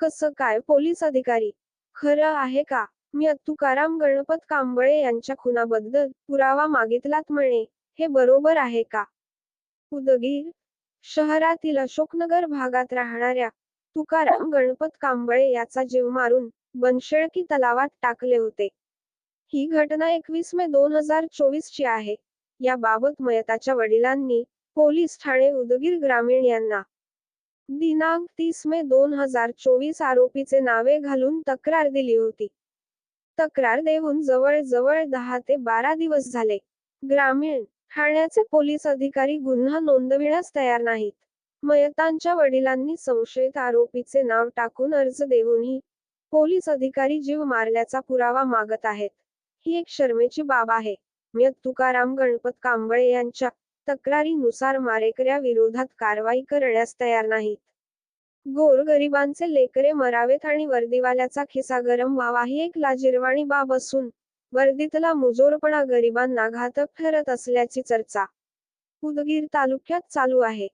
कसं काय पोलीस अधिकारी? खरं आहे का? मी तुकाराम गणपत कांबळे यांच्या खुनाबद्दल पुरावा मागितलात म्हणे हे बरोबर आहे का? उदगीर शहरातील अशोकनगर भागात राहणाऱ्या तुकाराम गणपत कांबळे याचा जीव मारून बनशेळकी तलावात टाकले होते. ही घटना एकवीस मे दोन हजार चोवीस ची आहे. याबाबत मयताच्या वडिलांनी पोलीस ठाणे उदगीर ग्रामीण यांना दिनांक तीस मे दोन हजार चोवीस आरोपीचे नावे घालून तक्रार दिली होती. तक्रार देऊन जवळ जवळ दहा ते बारा दिवस झाले. ग्रामीण ठाण्याचे पोलीस अधिकारी गुन्हा नोंदविण्यास तयार नाहीत. मयतांच्या वडिलांनी संशयित आरोपीचे नाव टाकून अर्ज देऊनही पोलीस अधिकारी जीव मारल्याचा पुरावा मागत आहेत. ही एक शर्मेची बाब आहे. मयत तुकाराम गणपत कांबळे यांच्या तक्रारीनुसार मारेकऱ्या विरोधात कारवाई करण्यास तयार नाहीत. गोरगरिबांचे लेकरे मरावेत आणि वर्दीवाल्याचा खिसा गरम व्हावा ही एक लाजिरवाणी बाब असून वर्दीतला मुजोरपणा गरिबांना घातक ठरत असल्याची चर्चा. उदगीर तालुक्यात चालू आहे.